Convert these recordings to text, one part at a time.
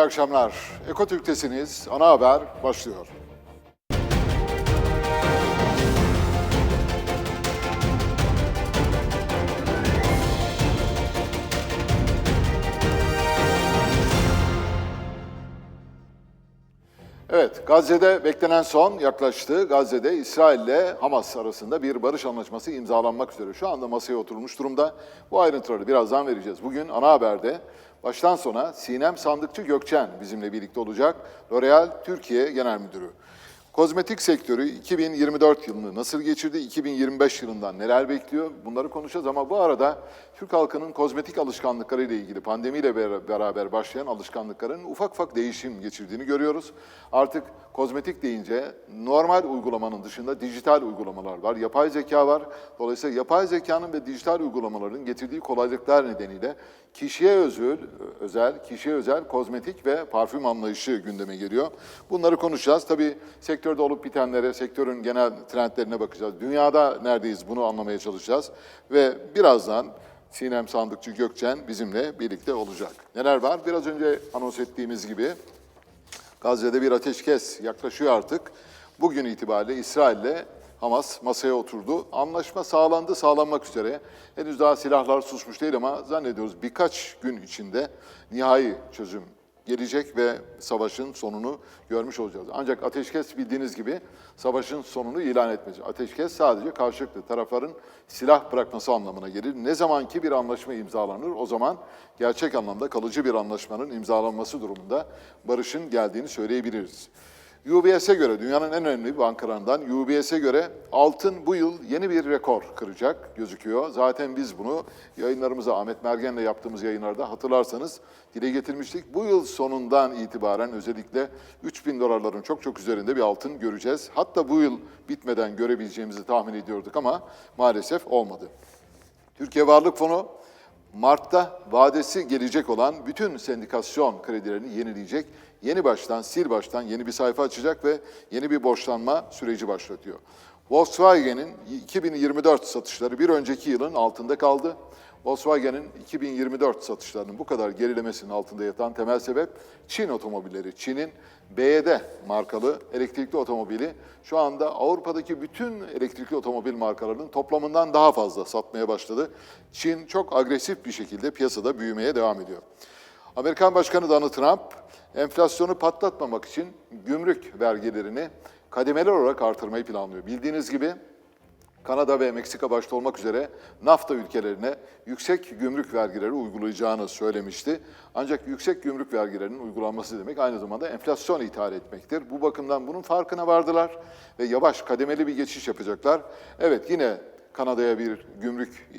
İyi akşamlar. Ekotürk'tesiniz. Ana haber başlıyor. Evet, Gazze'de beklenen son yaklaştı. Gazze'de İsrail ile Hamas arasında bir barış anlaşması imzalanmak üzere. Şu anda masaya oturmuş durumda. Bu ayrıntıları birazdan vereceğiz. Bugün ana haberde baştan sona Sinem Sandıkçı Gökçen bizimle birlikte olacak. L'Oreal Türkiye Genel Müdürü. Kozmetik sektörü 2024 yılını nasıl geçirdi, 2025 yılından neler bekliyor bunları konuşacağız ama bu arada Türk halkının kozmetik alışkanlıkları ile ilgili pandemiyle ber- beraber başlayan alışkanlıkların ufak ufak değişim geçirdiğini görüyoruz. Artık kozmetik deyince normal uygulamanın dışında dijital uygulamalar var, yapay zeka var. Dolayısıyla yapay zekanın ve dijital uygulamaların getirdiği kolaylıklar nedeniyle kişiye özgül, özel, kişiye özel kozmetik ve parfüm anlayışı gündeme geliyor. Bunları konuşacağız. Tabii sektörde olup bitenlere, sektörün genel trendlerine bakacağız. Dünyada neredeyiz bunu anlamaya çalışacağız. Ve birazdan Sinem Sandıkçı Gökçen bizimle birlikte olacak. Neler var? Biraz önce anons ettiğimiz gibi Gazze'de bir ateşkes yaklaşıyor artık. Bugün itibariyle İsrail'le Hamas masaya oturdu. Anlaşma sağlandı, sağlanmak üzere. Henüz daha silahlar susmuş değil ama zannediyoruz birkaç gün içinde nihai çözüm gelecek ve savaşın sonunu görmüş olacağız. Ancak ateşkes bildiğiniz gibi savaşın sonunu ilan etmez. Ateşkes sadece karşılıklı tarafların silah bırakması anlamına gelir. Ne zaman ki bir anlaşma imzalanır o zaman gerçek anlamda kalıcı bir anlaşmanın imzalanması durumunda barışın geldiğini söyleyebiliriz. UBS'e göre, dünyanın en önemli bankalarından UBS'e göre altın bu yıl yeni bir rekor kıracak gözüküyor. Zaten biz bunu yayınlarımıza Ahmet Mergen'le yaptığımız yayınlarda hatırlarsanız dile getirmiştik. Bu yıl sonundan itibaren özellikle 3000 dolarların çok çok üzerinde bir altın göreceğiz. Hatta bu yıl bitmeden görebileceğimizi tahmin ediyorduk ama maalesef olmadı. Türkiye Varlık Fonu Mart'ta vadesi gelecek olan bütün sendikasyon kredilerini yenileyecek. Yeni baştan, sil baştan yeni bir sayfa açacak ve yeni bir borçlanma süreci başlatıyor. Volkswagen'in 2024 satışları bir önceki yılın altında kaldı. Volkswagen'in 2024 satışlarının bu kadar gerilemesinin altında yatan temel sebep Çin otomobilleri. Çin'in BYD markalı elektrikli otomobili şu anda Avrupa'daki bütün elektrikli otomobil markalarının toplamından daha fazla satmaya başladı. Çin çok agresif bir şekilde piyasada büyümeye devam ediyor. Amerikan Başkanı Donald Trump enflasyonu patlatmamak için gümrük vergilerini kademeli olarak artırmayı planlıyor. Bildiğiniz gibi Kanada ve Meksika başta olmak üzere NAFTA ülkelerine yüksek gümrük vergileri uygulayacağını söylemişti. Ancak yüksek gümrük vergilerinin uygulanması demek aynı zamanda enflasyon ithal etmektir. Bu bakımdan bunun farkına vardılar ve yavaş kademeli bir geçiş yapacaklar. Evet yine Kanada'ya bir gümrük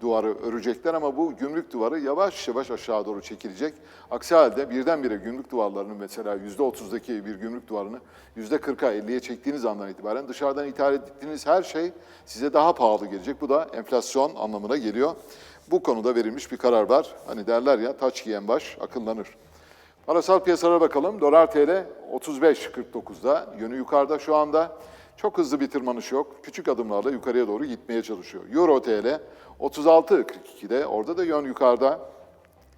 duvarı örecekler ama bu gümrük duvarı yavaş yavaş aşağı doğru çekilecek. Aksi halde birdenbire gümrük duvarlarının mesela %30'daki bir gümrük duvarını %40'a 50'ye çektiğiniz andan itibaren dışarıdan ithal ettiğiniz her şey size daha pahalı gelecek. Bu da enflasyon anlamına geliyor. Bu konuda verilmiş bir karar var. Hani derler ya taç giyen baş akıllanır. Parasal piyasalara bakalım. Dolar TL 35.49'da yönü yukarıda şu anda. Çok hızlı bir tırmanış yok. Küçük adımlarla yukarıya doğru gitmeye çalışıyor. Euro TL 36.42'de. Orada da yön yukarıda.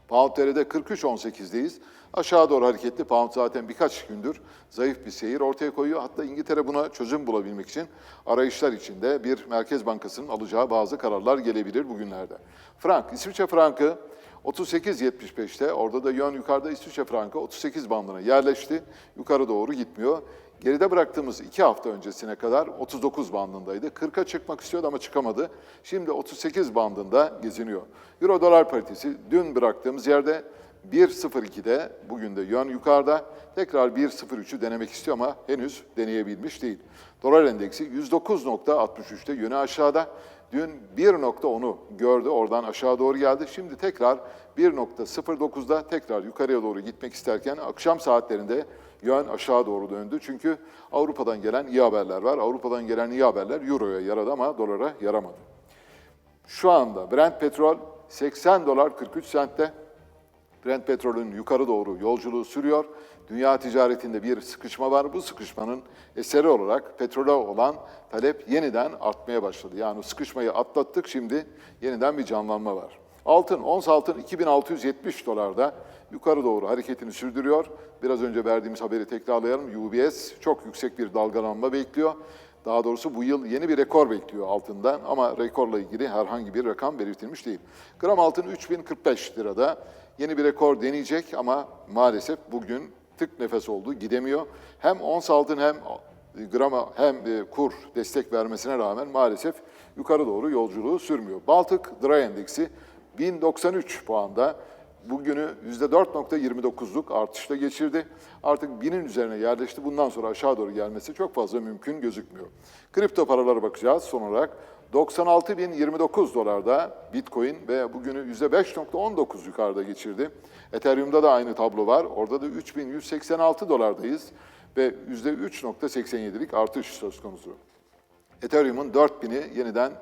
Pound TL'de 43.18'deyiz. Aşağı doğru hareketli. Pound zaten birkaç gündür zayıf bir seyir ortaya koyuyor. Hatta İngiltere buna çözüm bulabilmek için arayışlar içinde bir Merkez Bankası'nın alacağı bazı kararlar gelebilir bugünlerde. Frank, İsviçre frankı 38.75'te. Orada da yön yukarıda İsviçre frankı 38 bandına yerleşti. Yukarı doğru gitmiyor. Geride bıraktığımız iki hafta öncesine kadar 39 bandındaydı. 40'a çıkmak istiyordu ama çıkamadı. Şimdi 38 bandında geziniyor. Euro dolar paritesi dün bıraktığımız yerde 1.02'de, bugün de yön yukarıda. Tekrar 1.03'ü denemek istiyor ama henüz deneyebilmiş değil. Dolar endeksi 109.63'te yönü aşağıda. Dün 1.10'u gördü, oradan aşağı doğru geldi. Şimdi tekrar 1.09'da tekrar yukarıya doğru gitmek isterken akşam saatlerinde yön aşağı doğru döndü. Çünkü Avrupa'dan gelen iyi haberler var. Avrupa'dan gelen iyi haberler Euro'ya yaradı ama dolara yaramadı. Şu anda Brent petrol 80 dolar 43 sentte. Brent petrolün yukarı doğru yolculuğu sürüyor. Dünya ticaretinde bir sıkışma var. Bu sıkışmanın eseri olarak petrole olan talep yeniden artmaya başladı. Yani sıkışmayı atlattık şimdi yeniden bir canlanma var. Altın, ons altın 2670 dolarda yukarı doğru hareketini sürdürüyor. Biraz önce verdiğimiz haberi tekrarlayalım. UBS çok yüksek bir dalgalanma bekliyor. Daha doğrusu bu yıl yeni bir rekor bekliyor altından ama rekorla ilgili herhangi bir rakam belirtilmiş değil. Gram altın 3045 lirada yeni bir rekor deneyecek ama maalesef bugün tık nefes oldu, gidemiyor. Hem ons altın hem grama hem e, kur destek vermesine rağmen maalesef yukarı doğru yolculuğu sürmüyor. Baltık Dry Endeksi 1093 puanda bugünü %4.29'luk artışla geçirdi. Artık binin üzerine yerleşti. Bundan sonra aşağı doğru gelmesi çok fazla mümkün gözükmüyor. Kripto paralara bakacağız son olarak. 96.029 dolarda Bitcoin ve bugünü %5.19 yukarıda geçirdi. Ethereum'da da aynı tablo var. Orada da 3186 dolardayız ve %3.87'lik artış söz konusu. Ethereum'un 4000'i yeniden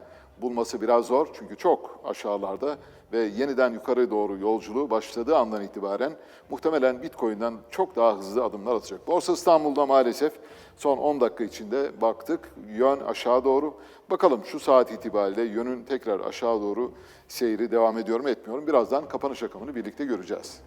bulması biraz zor çünkü çok aşağılarda ve yeniden yukarı doğru yolculuğu başladığı andan itibaren muhtemelen Bitcoin'den çok daha hızlı adımlar atacak. Borsa İstanbul'da maalesef son 10 dakika içinde baktık yön aşağı doğru. Bakalım şu saat itibariyle yönün tekrar aşağı doğru seyri devam ediyor mu etmiyor mu? Birazdan kapanış rakamını birlikte göreceğiz.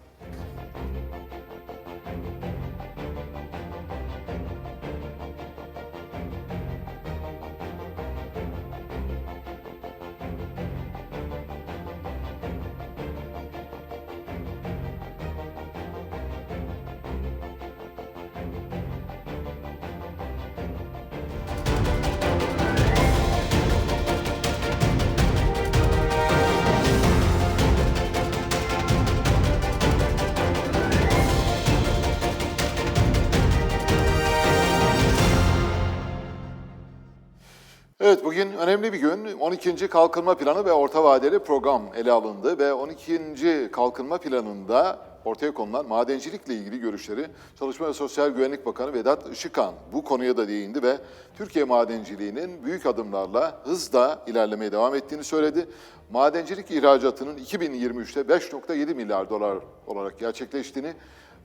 Önemli bir gün. 12. Kalkınma Planı ve Orta Vadeli Program ele alındı ve 12. Kalkınma Planı'nda ortaya konulan madencilikle ilgili görüşleri Çalışma ve Sosyal Güvenlik Bakanı Vedat Işıkhan bu konuya da değindi ve Türkiye madenciliğinin büyük adımlarla hızla ilerlemeye devam ettiğini söyledi. Madencilik ihracatının 2023'te 5.7 milyar dolar olarak gerçekleştiğini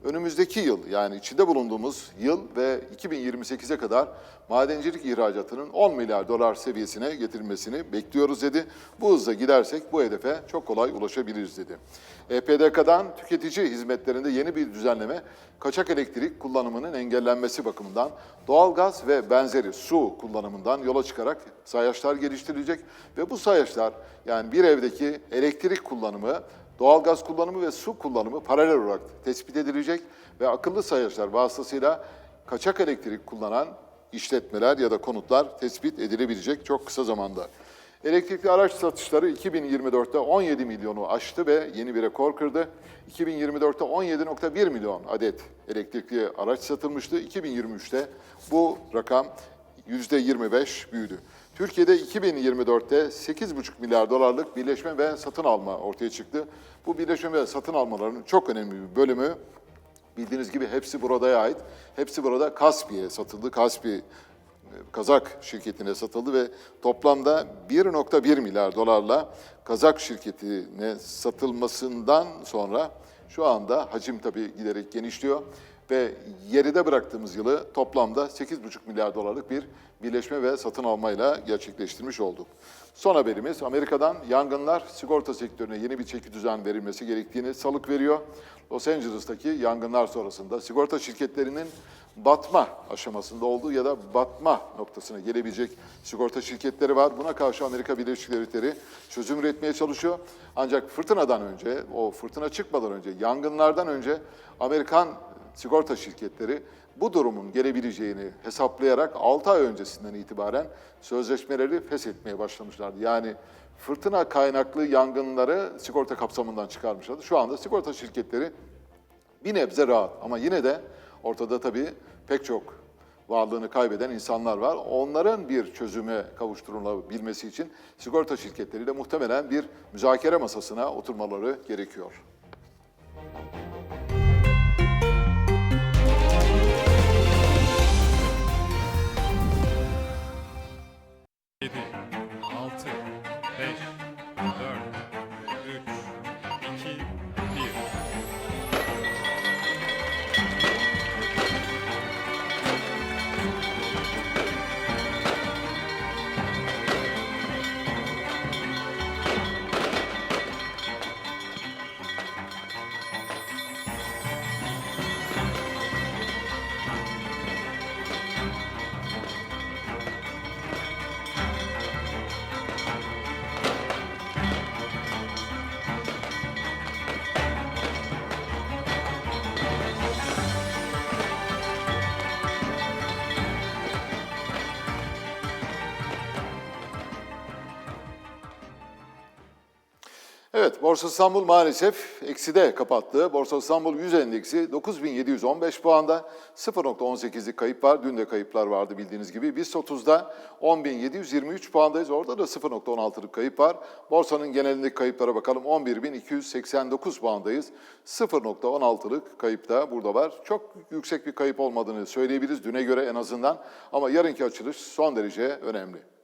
önümüzdeki yıl yani içinde bulunduğumuz yıl ve 2028'e kadar madencilik ihracatının 10 milyar dolar seviyesine getirilmesini bekliyoruz dedi. Bu hızla gidersek bu hedefe çok kolay ulaşabiliriz dedi. EPDK'dan tüketici hizmetlerinde yeni bir düzenleme kaçak elektrik kullanımının engellenmesi bakımından doğalgaz ve benzeri su kullanımından yola çıkarak sayaçlar geliştirilecek ve bu sayaçlar yani bir evdeki elektrik kullanımı doğalgaz kullanımı ve su kullanımı paralel olarak tespit edilecek ve akıllı sayaçlar vasıtasıyla kaçak elektrik kullanan işletmeler ya da konutlar tespit edilebilecek çok kısa zamanda. Elektrikli araç satışları 2024'te 17 milyonu aştı ve yeni bir rekor kırdı. 2024'te 17.1 milyon adet elektrikli araç satılmıştı. 2023'te bu rakam %25 büyüdü. Türkiye'de 2024'te 8,5 milyar dolarlık birleşme ve satın alma ortaya çıktı. Bu birleşme ve satın almaların çok önemli bir bölümü bildiğiniz gibi hepsi burada'ya ait. Hepsi burada Kaspi'ye satıldı. Kaspi e, Kazak şirketine satıldı ve toplamda 1.1 milyar dolarla Kazak şirketine satılmasından sonra şu anda hacim tabii giderek genişliyor ve geride bıraktığımız yılı toplamda 8,5 milyar dolarlık bir birleşme ve satın almayla gerçekleştirmiş olduk. Son haberimiz Amerika'dan yangınlar sigorta sektörüne yeni bir çeki düzen verilmesi gerektiğini salık veriyor. Los Angeles'taki yangınlar sonrasında sigorta şirketlerinin batma aşamasında olduğu ya da batma noktasına gelebilecek sigorta şirketleri var. Buna karşı Amerika Birleşik Devletleri çözüm üretmeye çalışıyor. Ancak fırtınadan önce, o fırtına çıkmadan önce, yangınlardan önce Amerikan sigorta şirketleri bu durumun gelebileceğini hesaplayarak 6 ay öncesinden itibaren sözleşmeleri feshetmeye başlamışlardı. Yani fırtına kaynaklı yangınları sigorta kapsamından çıkarmışlardı. Şu anda sigorta şirketleri bir nebze rahat ama yine de ortada tabii pek çok varlığını kaybeden insanlar var. Onların bir çözüme kavuşturulabilmesi için sigorta şirketleriyle muhtemelen bir müzakere masasına oturmaları gerekiyor. Borsa İstanbul maalesef ekside kapattı. Borsa İstanbul 100 endeksi 9715 puanda 0.18'lik kayıp var. Dün de kayıplar vardı bildiğiniz gibi. BIST 30'da 10723 puandayız. Orada da 0.16'lık kayıp var. Borsanın genelindeki kayıplara bakalım. 11289 puandayız. 0.16'lık kayıp da burada var. Çok yüksek bir kayıp olmadığını söyleyebiliriz düne göre en azından. Ama yarınki açılış son derece önemli.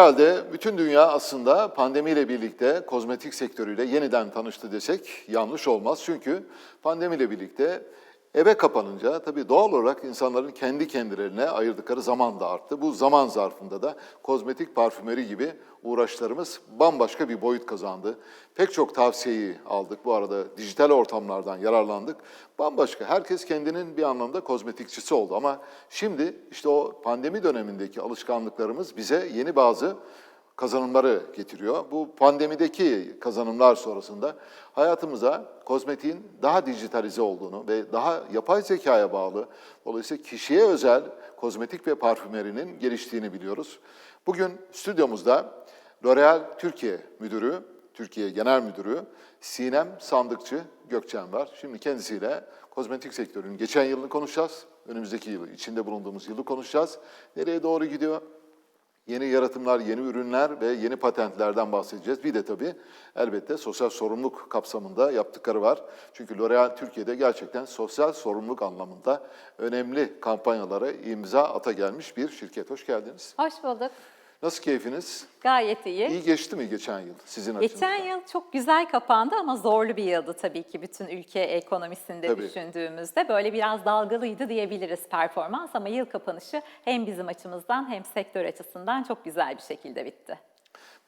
Herhalde bütün dünya aslında pandemiyle birlikte kozmetik sektörüyle yeniden tanıştı desek yanlış olmaz. Çünkü pandemiyle birlikte eve kapanınca tabii doğal olarak insanların kendi kendilerine ayırdıkları zaman da arttı. Bu zaman zarfında da kozmetik parfümeri gibi uğraşlarımız bambaşka bir boyut kazandı. Pek çok tavsiyeyi aldık bu arada dijital ortamlardan yararlandık. Bambaşka herkes kendinin bir anlamda kozmetikçisi oldu ama şimdi işte o pandemi dönemindeki alışkanlıklarımız bize yeni bazı kazanımları getiriyor. Bu pandemideki kazanımlar sonrasında hayatımıza kozmetiğin daha dijitalize olduğunu ve daha yapay zekaya bağlı, dolayısıyla kişiye özel kozmetik ve parfümerinin geliştiğini biliyoruz. Bugün stüdyomuzda L'Oreal Türkiye Müdürü, Türkiye Genel Müdürü Sinem Sandıkçı Gökçen var. Şimdi kendisiyle kozmetik sektörünün geçen yılını konuşacağız. Önümüzdeki yılı, içinde bulunduğumuz yılı konuşacağız. Nereye doğru gidiyor? Yeni yaratımlar, yeni ürünler ve yeni patentlerden bahsedeceğiz. Bir de tabii elbette sosyal sorumluluk kapsamında yaptıkları var. Çünkü L'Oreal Türkiye'de gerçekten sosyal sorumluluk anlamında önemli kampanyalara imza ata gelmiş bir şirket. Hoş geldiniz. Hoş bulduk. Nasıl keyfiniz? Gayet iyi. İyi geçti mi geçen yıl sizin Geçen açınızdan? yıl çok güzel kapandı ama zorlu bir yıldı tabii ki bütün ülke ekonomisinde Tabii. düşündüğümüzde. Böyle biraz dalgalıydı diyebiliriz performans ama yıl kapanışı hem bizim açımızdan hem sektör açısından çok güzel bir şekilde bitti.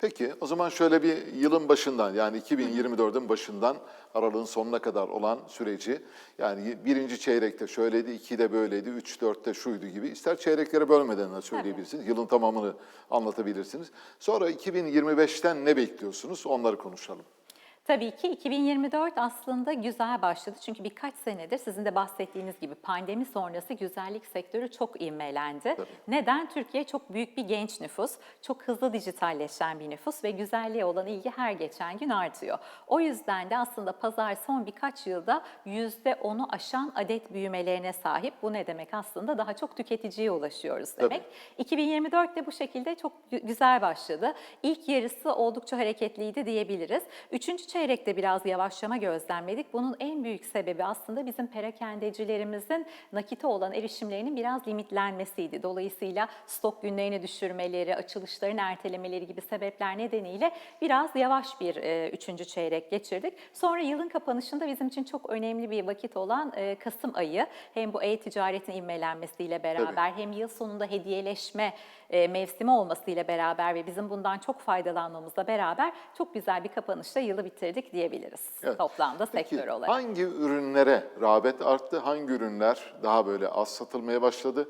Peki o zaman şöyle bir yılın başından yani 2024'ün başından aralığın sonuna kadar olan süreci yani birinci çeyrekte şöyleydi, iki de böyleydi, üç, dörtte şuydu gibi ister çeyreklere bölmeden de söyleyebilirsiniz. Yılın tamamını anlatabilirsiniz. Sonra 2025'ten ne bekliyorsunuz onları konuşalım. Tabii ki 2024 aslında güzel başladı. Çünkü birkaç senedir sizin de bahsettiğiniz gibi pandemi sonrası güzellik sektörü çok ivmelendi. Neden? Türkiye çok büyük bir genç nüfus, çok hızlı dijitalleşen bir nüfus ve güzelliğe olan ilgi her geçen gün artıyor. O yüzden de aslında pazar son birkaç yılda %10'u aşan adet büyümelerine sahip. Bu ne demek aslında? Daha çok tüketiciye ulaşıyoruz demek. 2024 de bu şekilde çok gü- güzel başladı. İlk yarısı oldukça hareketliydi diyebiliriz. Üçüncü çeyrekte biraz yavaşlama gözlemledik. Bunun en büyük sebebi aslında bizim perakendecilerimizin nakite olan erişimlerinin biraz limitlenmesiydi. Dolayısıyla stok günlerini düşürmeleri, açılışların ertelemeleri gibi sebepler nedeniyle biraz yavaş bir e, üçüncü çeyrek geçirdik. Sonra yılın kapanışında bizim için çok önemli bir vakit olan e, Kasım ayı hem bu e-ticaretin ivmelenmesiyle beraber hem yıl sonunda hediyeleşme e, mevsimi olmasıyla beraber ve bizim bundan çok faydalanmamızla beraber çok güzel bir kapanışla yılı bitirdik diyebiliriz Evet. toplamda Peki, sektör olarak. hangi ürünlere rağbet arttı? Hangi ürünler daha böyle az satılmaya başladı?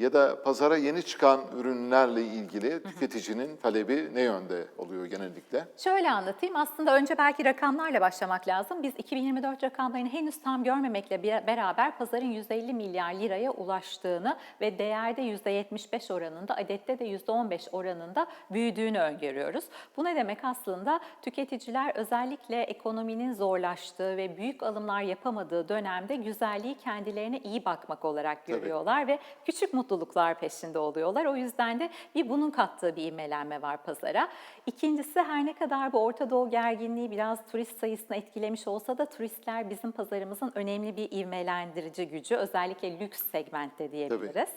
Ya da pazara yeni çıkan ürünlerle ilgili tüketicinin talebi ne yönde oluyor genellikle? Şöyle anlatayım. Aslında önce belki rakamlarla başlamak lazım. Biz 2024 rakamlarını henüz tam görmemekle beraber pazarın 150 milyar liraya ulaştığını ve değerde %75 oranında, adette de %15 oranında büyüdüğünü öngörüyoruz. Bu ne demek aslında? Tüketiciler özellikle ekonominin zorlaştığı ve büyük alımlar yapamadığı dönemde güzelliği kendilerine iyi bakmak olarak Tabii. görüyorlar ve küçük mutluluklar peşinde oluyorlar. O yüzden de bir bunun kattığı bir ivmelenme var pazara. İkincisi her ne kadar bu Orta Doğu gerginliği biraz turist sayısını etkilemiş olsa da turistler bizim pazarımızın önemli bir ivmelendirici gücü. Özellikle lüks segmentte diyebiliriz.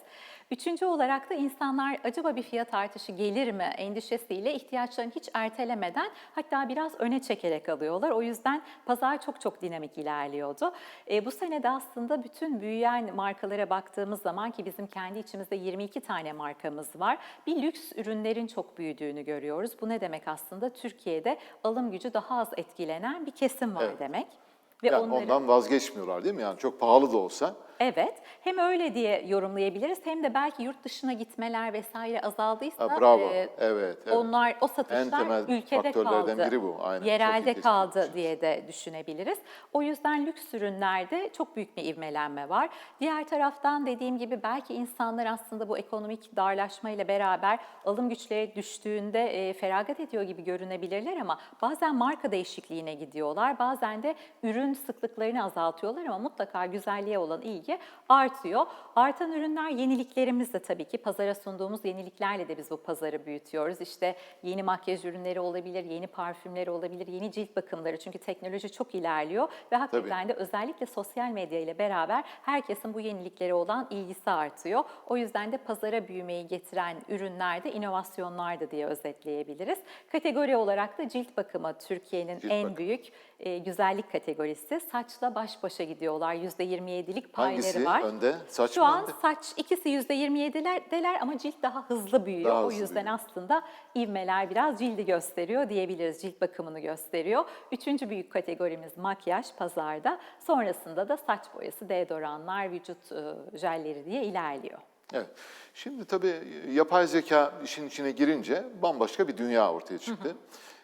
Üçüncü olarak da insanlar acaba bir fiyat artışı gelir mi endişesiyle ihtiyaçlarını hiç ertelemeden hatta biraz öne çekerek alıyorlar. O yüzden pazar çok çok dinamik ilerliyordu. E, bu sene de aslında bütün büyüyen markalara baktığımız zaman ki bizim kendi içimizde 22 tane markamız var. Bir lüks ürünlerin çok büyüdüğünü görüyoruz. Bu ne demek aslında? Türkiye'de alım gücü daha az etkilenen bir kesim var Evet. demek. Ve Yani onların- ondan vazgeçmiyorlar değil mi? Yani çok pahalı da olsa Evet. Hem öyle diye yorumlayabiliriz hem de belki yurt dışına gitmeler vesaire azaldıysa Ha, bravo. e, Evet, evet. onlar o satışlar ülkede faktörlerden kaldı. biri bu, aynen. Yerelde kaldı etmişsiniz. diye de düşünebiliriz. O yüzden lüks ürünlerde çok büyük bir ivmelenme var. Diğer taraftan dediğim gibi belki insanlar aslında bu ekonomik darlaşma ile beraber alım güçleri düştüğünde e, feragat ediyor gibi görünebilirler ama bazen marka değişikliğine gidiyorlar. Bazen de ürün sıklıklarını azaltıyorlar ama mutlaka güzelliğe olan ilgi artıyor. Artan ürünler yeniliklerimiz de tabii ki pazara sunduğumuz yeniliklerle de biz bu pazarı büyütüyoruz. İşte yeni makyaj ürünleri olabilir, yeni parfümleri olabilir, yeni cilt bakımları. Çünkü teknoloji çok ilerliyor ve hakikaten de özellikle sosyal medya ile beraber herkesin bu yeniliklere olan ilgisi artıyor. O yüzden de pazara büyümeyi getiren ürünlerde inovasyonlar da diye özetleyebiliriz. Kategori olarak da cilt bakımı Türkiye'nin en bakımı. büyük e, güzellik kategorisi. Saçla baş başa gidiyorlar. %27'lik payları hangisi var. önde? Saç Şu mı an önde? saç ikisi %27'deler ama cilt daha hızlı büyüyor. Daha o hızlı yüzden büyüyor. aslında ivmeler biraz cildi gösteriyor diyebiliriz. Cilt bakımını gösteriyor. Üçüncü büyük kategorimiz makyaj pazarda. Sonrasında da saç boyası, deodoranlar, vücut e, jelleri diye ilerliyor. Evet. Şimdi tabii yapay zeka işin içine girince bambaşka bir dünya ortaya çıktı.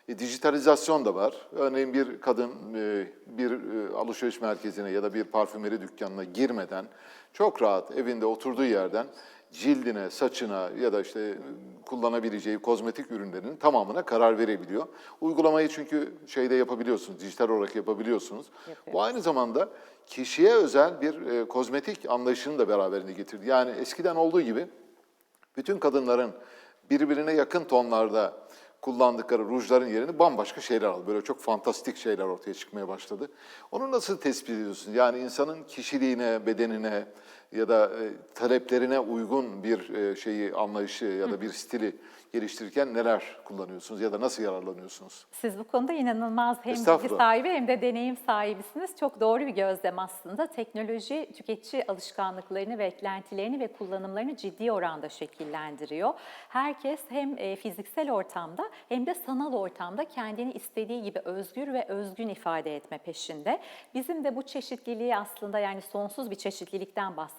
E, dijitalizasyon da var. Örneğin bir kadın e, bir e, alışveriş merkezine ya da bir parfümeri dükkanına girmeden çok rahat evinde oturduğu yerden cildine, saçına ya da işte e, kullanabileceği kozmetik ürünlerinin tamamına karar verebiliyor. Uygulamayı çünkü şeyde yapabiliyorsunuz, dijital olarak yapabiliyorsunuz. Bu Yapıyoruz. aynı zamanda kişiye özel bir e, kozmetik anlayışını da beraberinde getirdi. Yani eskiden olduğu gibi bütün kadınların birbirine yakın tonlarda kullandıkları rujların yerini bambaşka şeyler aldı. Böyle çok fantastik şeyler ortaya çıkmaya başladı. Onu nasıl tespit ediyorsunuz? Yani insanın kişiliğine, bedenine ya da e, taleplerine uygun bir e, şeyi, anlayışı ya da bir stili geliştirirken neler kullanıyorsunuz ya da nasıl yararlanıyorsunuz? Siz bu konuda inanılmaz hem bilgi sahibi hem de deneyim sahibisiniz. Çok doğru bir gözlem aslında. Teknoloji tüketici alışkanlıklarını, beklentilerini ve kullanımlarını ciddi oranda şekillendiriyor. Herkes hem e, fiziksel ortamda hem de sanal ortamda kendini istediği gibi özgür ve özgün ifade etme peşinde. Bizim de bu çeşitliliği aslında yani sonsuz bir çeşitlilikten bahsediyoruz.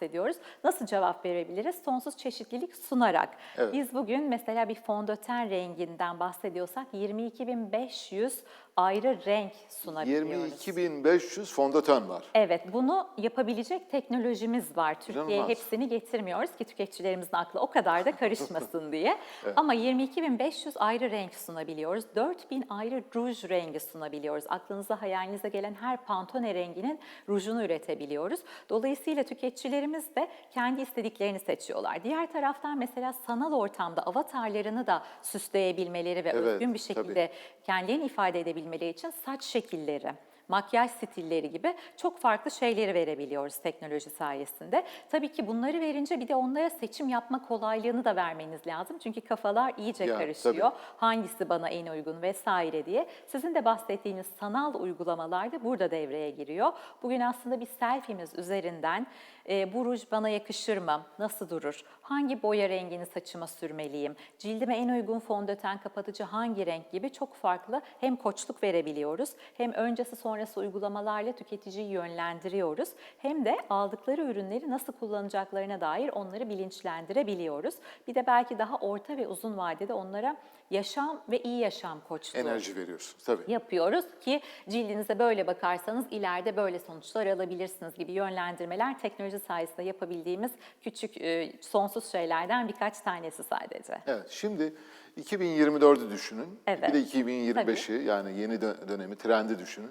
Nasıl cevap verebiliriz? Sonsuz çeşitlilik sunarak. Evet. Biz bugün mesela bir fondöten renginden bahsediyorsak 22.500 ayrı renk sunabiliyoruz. 22.500 fondöten var. Evet, bunu yapabilecek teknolojimiz var. Türkiye'ye hepsini getirmiyoruz ki tüketicilerimizin aklı o kadar da karışmasın diye. Ama 22.500 ayrı renk sunabiliyoruz. 4.000 ayrı ruj rengi sunabiliyoruz. Aklınıza, hayalinize gelen her pantone renginin rujunu üretebiliyoruz. Dolayısıyla tüketicilerimiz de kendi istediklerini seçiyorlar. Diğer taraftan mesela sanal ortamda avatarlarını da süsleyebilmeleri ve Evet, özgün bir tabii. şekilde kendilerini ifade edebilmeleri için saç şekilleri, makyaj stilleri gibi çok farklı şeyleri verebiliyoruz teknoloji sayesinde. Tabii ki bunları verince bir de onlara seçim yapma kolaylığını da vermeniz lazım. Çünkü kafalar iyice Ya, karışıyor. Hangisi bana en uygun vesaire diye. Sizin de bahsettiğiniz sanal uygulamalar da burada devreye giriyor. Bugün aslında bir selfie'miz üzerinden e, bu ruj bana yakışır mı, nasıl durur, hangi boya rengini saçıma sürmeliyim, cildime en uygun fondöten kapatıcı hangi renk gibi çok farklı hem koçluk verebiliyoruz hem öncesi sonrası uygulamalarla tüketiciyi yönlendiriyoruz hem de aldıkları ürünleri nasıl kullanacaklarına dair onları bilinçlendirebiliyoruz. Bir de belki daha orta ve uzun vadede onlara yaşam ve iyi yaşam koçluğu Enerji veriyorsunuz tabii. yapıyoruz ki cildinize böyle bakarsanız ileride böyle sonuçlar alabilirsiniz gibi yönlendirmeler teknoloji sayesinde yapabildiğimiz küçük e, sonsuz şeylerden birkaç tanesi sadece. Evet, şimdi 2024'ü düşünün. Evet. Bir de 2025'i yani yeni dö- dönemi, trendi düşünün.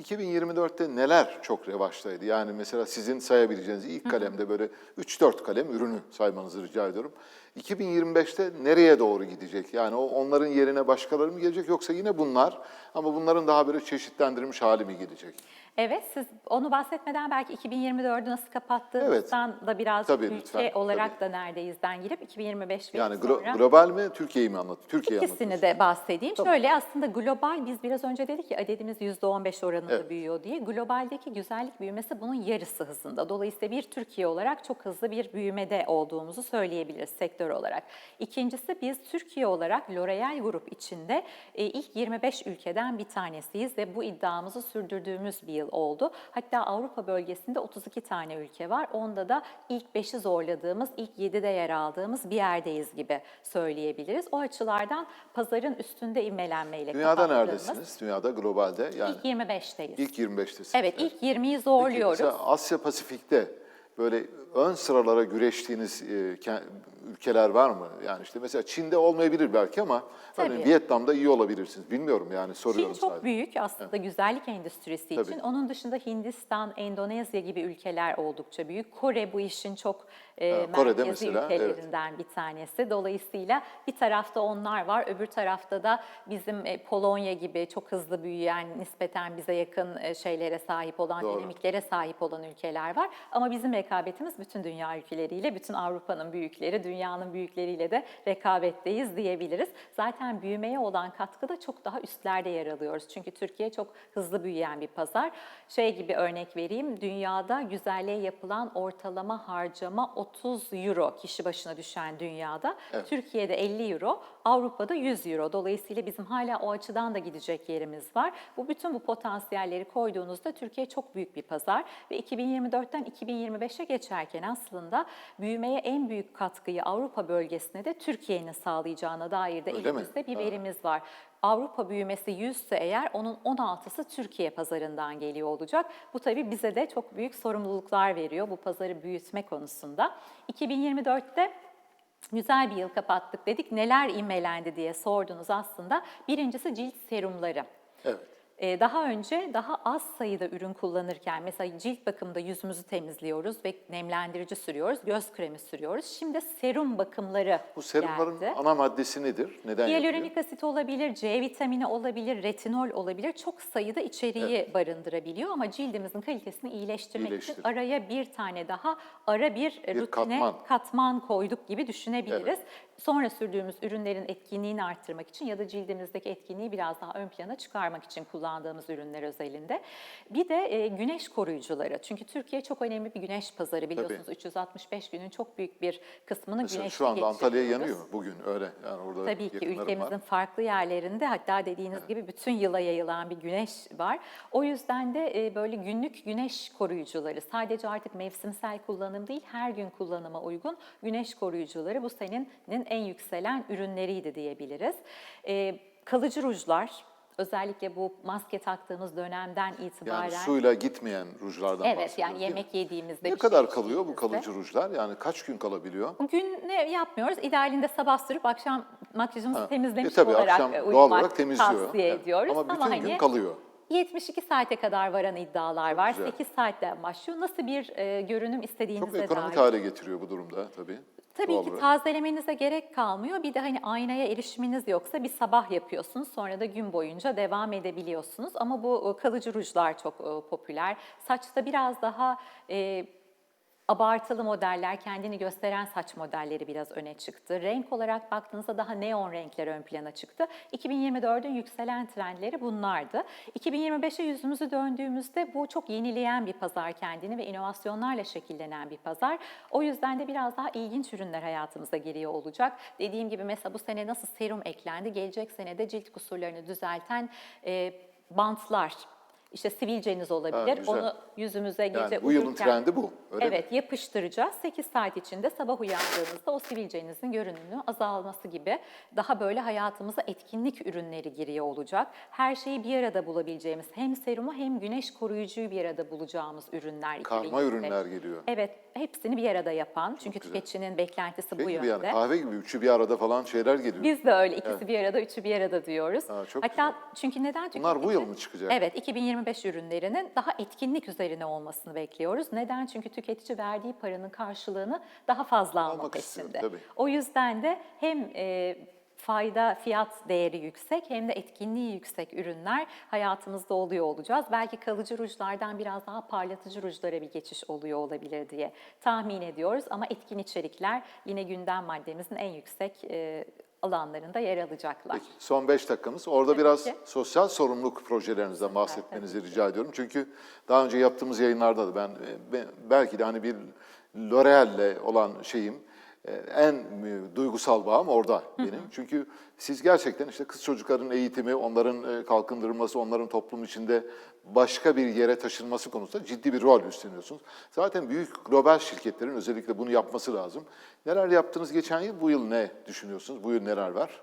2024'te neler çok revaçtaydı? Yani mesela sizin sayabileceğiniz ilk kalemde böyle 3-4 kalem ürünü saymanızı rica ediyorum. 2025'te nereye doğru gidecek? Yani o onların yerine başkaları mı gelecek yoksa yine bunlar ama bunların daha böyle çeşitlendirilmiş hali mi gelecek? Evet, siz onu bahsetmeden belki 2024'ü nasıl kapattığımızdan da biraz Tabii, ülke lütfen, olarak da neredeyizden girip 2025 ve Yani glo- sonra... global mi, Türkiye'yi mi anlat? Türkiye'yi İkisini de bahsedeyim. Şöyle aslında global biz biraz önce dedik ya adedimiz %15 oranında Evet. büyüyor diye. Globaldeki güzellik büyümesi bunun yarısı hızında. Dolayısıyla bir Türkiye olarak çok hızlı bir büyümede olduğumuzu söyleyebiliriz sektör olarak. İkincisi biz Türkiye olarak L'Oreal Grup içinde e, ilk 25 ülkeden bir tanesiyiz ve bu iddiamızı sürdürdüğümüz bir yıl oldu. Hatta Avrupa bölgesinde 32 tane ülke var. Onda da ilk 5'i zorladığımız, ilk 7'de yer aldığımız bir yerdeyiz gibi söyleyebiliriz. O açılardan pazarın üstünde ivmelenmeyle Dünyada neredesiniz? Dünyada globalde yani ilk 25'teyiz. ilk 25'tesiniz. evet, ilk 20'yi Peki, zorluyoruz. mesela Asya Pasifik'te böyle ön sıralara güreştiğiniz e, ke- ülkeler var mı? Yani işte mesela Çin'de olmayabilir belki ama Tabii. Vietnam'da iyi olabilirsiniz. Bilmiyorum yani Çin soruyorum çok sadece. büyük aslında güzellik endüstrisi Tabii. için. Onun dışında Hindistan, Endonezya gibi ülkeler oldukça büyük. Kore bu işin çok e, merkezi mesela, evet. ülkelerinden bir tanesi. Dolayısıyla bir tarafta onlar var, öbür tarafta da bizim e, Polonya gibi çok hızlı büyüyen, nispeten bize yakın e, şeylere sahip olan, Doğru. dinamiklere sahip olan ülkeler var. Ama bizim rekabetimiz bütün dünya ülkeleriyle, bütün Avrupa'nın büyükleri, dünyanın büyükleriyle de rekabetteyiz diyebiliriz. Zaten büyümeye olan katkıda çok daha üstlerde yer alıyoruz. Çünkü Türkiye çok hızlı büyüyen bir pazar. Şey gibi örnek vereyim, dünyada güzelliğe yapılan ortalama harcama 30 euro kişi başına düşen dünyada. Türkiye'de 50 euro, Avrupa'da 100 euro. Dolayısıyla bizim hala o açıdan da gidecek yerimiz var. Bu bütün bu potansiyelleri koyduğunuzda Türkiye çok büyük bir pazar ve 2024'ten 2025'e geçerken aslında büyümeye en büyük katkıyı Avrupa bölgesine de Türkiye'nin sağlayacağına dair de Öyle mi? elimizde bir Ha. verimiz var. Avrupa büyümesi 100 ise eğer onun 16'sı Türkiye pazarından geliyor olacak. Bu tabii bize de çok büyük sorumluluklar veriyor bu pazarı büyütme konusunda. 2024'te Güzel bir yıl kapattık dedik. Neler imelendi diye sordunuz aslında. Birincisi cilt serumları. Evet. Ee, Daha önce daha az sayıda ürün kullanırken mesela cilt bakımında yüzümüzü temizliyoruz ve nemlendirici sürüyoruz, göz kremi sürüyoruz. Şimdi serum bakımları Bu serumların geldi. ana maddesi nedir? Neden? Hyaluronik asit olabilir, C vitamini olabilir, retinol olabilir. Çok sayıda içeriği barındırabiliyor ama cildimizin kalitesini iyileştirmek için araya bir tane daha ara bir, Bir rutine katman. katman. koyduk gibi düşünebiliriz. Evet. Sonra sürdüğümüz ürünlerin etkinliğini arttırmak için ya da cildimizdeki etkinliği biraz daha ön plana çıkarmak için kullandığımız ürünler özelinde. Bir de e, güneş koruyucuları. Çünkü Türkiye çok önemli bir güneş pazarı biliyorsunuz. 365 günün çok büyük bir kısmını Mesela güneşte şu anda Antalya yanıyor bugün öyle. Yani orada Tabii ki ülkemizin var. farklı yerlerinde hatta dediğiniz gibi bütün yıla yayılan bir güneş var. O yüzden de e, böyle günlük güneş koruyucuları sadece artık mevsimsel kullanım değil her gün kullanıma uygun güneş koruyucuları bu senenin en yükselen ürünleriydi diyebiliriz. E, kalıcı rujlar özellikle bu maske taktığımız dönemden itibaren Yani suyla gitmeyen rujlardan evet yani yemek yediğimizde Ne şey kadar kalıyor bu kalıcı rujlar? Yani kaç gün kalabiliyor? Gün ne yapmıyoruz? İdealinde sabah sürüp akşam makyajımızı Ha. temizlemiş E tabii olarak akşam e, doğal uyumak olarak temizliyor. tavsiye Evet. ediyoruz. Ama bütün gün hani kalıyor. 72 saate kadar varan iddialar var. güzel. 8 saatten başlıyor. Nasıl bir e, görünüm Çok istediğinize ekonomik dair. hale getiriyor bu durumda tabii. Tabii Doğal ki tazelemenize gerek kalmıyor. Bir de hani aynaya erişiminiz yoksa bir sabah yapıyorsunuz. Sonra da gün boyunca devam edebiliyorsunuz. Ama bu e, kalıcı rujlar çok e, popüler. Saçta biraz daha e, abartılı modeller, kendini gösteren saç modelleri biraz öne çıktı. Renk olarak baktığınızda daha neon renkler ön plana çıktı. 2024'ün yükselen trendleri bunlardı. 2025'e yüzümüzü döndüğümüzde bu çok yenileyen bir pazar kendini ve inovasyonlarla şekillenen bir pazar. O yüzden de biraz daha ilginç ürünler hayatımıza giriyor olacak. Dediğim gibi mesela bu sene nasıl serum eklendi, gelecek sene de cilt kusurlarını düzelten e, bantlar, işte sivilceniz olabilir. güzel. Onu yüzümüze gece Yani bu yılın trendi bu. Öyle mi? evet, yapıştıracağız. 8 saat içinde sabah uyandığınızda o sivilcenizin görünümünün azalması gibi daha böyle hayatımıza etkinlik ürünleri giriyor olacak. Her şeyi bir arada bulabileceğimiz hem serumu hem güneş koruyucuyu bir arada bulacağımız ürünler. Karma 2025. ürünler geliyor. Evet, hepsini bir arada yapan. Çünkü güzel. tüketicinin beklentisi Şey bu yönde. yani kahve gibi üçü bir arada falan şeyler geliyor. Biz de öyle ikisi bir arada, üçü bir arada diyoruz. Ha, çok Hatta çünkü neden? Çünkü Bunlar bu yıl mı çıkacak? Evet, 2025 ürünlerinin daha etkinlik üzerine olmasını bekliyoruz. Neden? Çünkü tüketici verdiği paranın karşılığını daha fazla almak, Almak istiyor, peşinde. tabii. O yüzden de hem e, fayda fiyat değeri yüksek hem de etkinliği yüksek ürünler hayatımızda oluyor olacağız. Belki kalıcı rujlardan biraz daha parlatıcı rujlara bir geçiş oluyor olabilir diye tahmin ediyoruz. Ama etkin içerikler yine gündem maddemizin en yüksek e, alanlarında yer alacaklar. Peki, son 5 dakikamız. Orada biraz ki. sosyal sorumluluk projelerinizden bahsetmenizi rica ediyorum. Çünkü daha önce yaptığımız yayınlarda da ben, e, ben belki de hani bir L'Oreal'le olan şeyim en e, duygusal bağım orada benim. Çünkü siz gerçekten işte kız çocukların eğitimi, onların e, kalkındırılması, onların toplum içinde başka bir yere taşınması konusunda ciddi bir rol üstleniyorsunuz. Zaten büyük global şirketlerin özellikle bunu yapması lazım. Neler yaptınız geçen yıl? Bu yıl ne düşünüyorsunuz? Bu yıl neler var?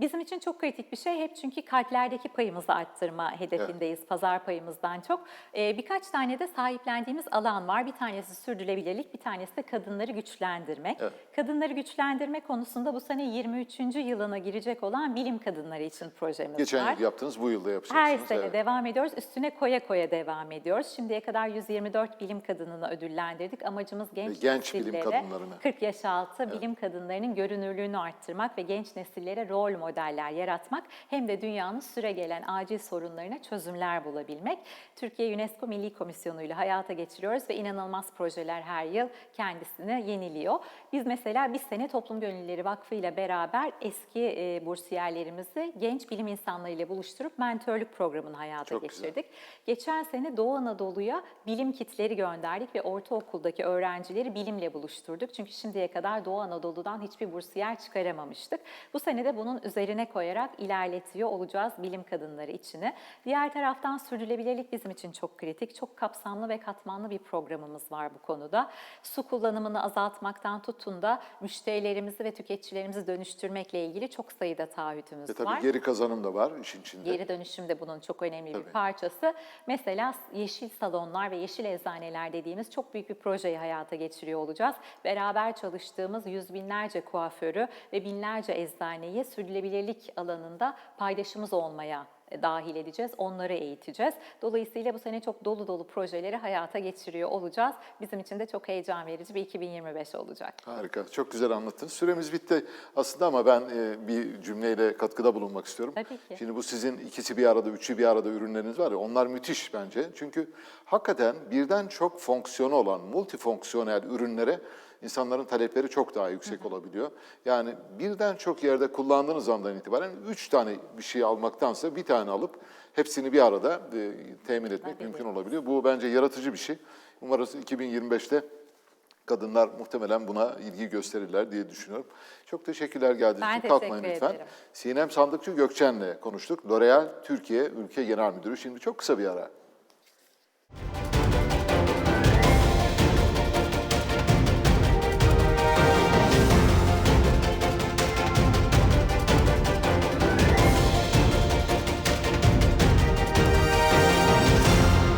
Bizim için çok kritik bir şey hep çünkü kalplerdeki payımızı arttırma hedefindeyiz pazar payımızdan çok. Ee, birkaç tane de sahiplendiğimiz alan var. Bir tanesi sürdürülebilirlik, bir tanesi de kadınları güçlendirmek. Evet. Kadınları güçlendirme konusunda bu sene 23. yılına girecek olan bilim kadınları için projemiz Geçen var. yıl yaptınız, bu yılda yapacaksınız. Her sene evet. devam ediyoruz. Üstüne koya koya devam ediyoruz. Şimdiye kadar 124 bilim kadınını ödüllendirdik. Amacımız genç, genç bilim kadınlarını. 40 yaş altı bilim kadınlarının görünürlüğünü arttırmak ve genç nesillere rol modeller yaratmak hem de dünyanın süregelen acil sorunlarına çözümler bulabilmek. Türkiye UNESCO Milli Komisyonu ile hayata geçiriyoruz ve inanılmaz projeler her yıl kendisini yeniliyor. Biz mesela bir sene Toplum Gönüllüleri Vakfı ile beraber eski e, bursiyerlerimizi genç bilim insanlarıyla buluşturup mentörlük programını hayata Çok güzel. geçirdik. Geçen sene Doğu Anadolu'ya bilim kitleri gönderdik ve ortaokuldaki öğrencileri bilimle buluşturduk. Çünkü şimdiye kadar Doğu Anadolu'dan hiçbir bursiyer çıkaramamıştık. Bu sene de bunun üzerine koyarak ilerletiyor olacağız bilim kadınları içini. Diğer taraftan sürdürülebilirlik bizim için çok kritik. Çok kapsamlı ve katmanlı bir programımız var bu konuda. Su kullanımını azaltmaktan tutun da müşterilerimizi ve tüketicilerimizi dönüştürmekle ilgili çok sayıda taahhütümüz E tabii var. geri kazanım da var işin içinde. Geri dönüşüm de bunun çok önemli Tabii. bir parçası. Mesela yeşil salonlar ve yeşil eczaneler dediğimiz çok büyük bir projeyi hayata geçiriyor olacağız. Beraber çalıştığımız yüz binlerce kuaförü ve binlerce eczaneyi sürdürülebilirlik alanında paydaşımız olmaya e, dahil edeceğiz, onları eğiteceğiz. Dolayısıyla bu sene çok dolu dolu projeleri hayata geçiriyor olacağız. Bizim için de çok heyecan verici bir 2025 olacak. Harika, çok güzel anlattınız. Süremiz bitti aslında ama ben e, bir cümleyle katkıda bulunmak istiyorum. Tabii ki. Şimdi bu sizin ikisi bir arada, üçü bir arada ürünleriniz var ya, onlar müthiş bence. Çünkü hakikaten birden çok fonksiyonu olan, multifonksiyonel ürünlere insanların talepleri çok daha yüksek olabiliyor. Yani birden çok yerde kullandığınız andan itibaren üç tane bir şey almaktansa bir tane alıp hepsini bir arada e, temin etmek Tabii, mümkün olabiliyor. Bu bence yaratıcı bir şey. Umarız 2025'te kadınlar muhtemelen buna ilgi gösterirler diye düşünüyorum. Çok teşekkürler geldiğiniz Ben için. Kalkmayın teşekkür lütfen. ederim. Sinem Sandıkçı Gökçen'le konuştuk. L'Oreal Türkiye Ülke Genel Müdürü. Şimdi çok kısa bir ara.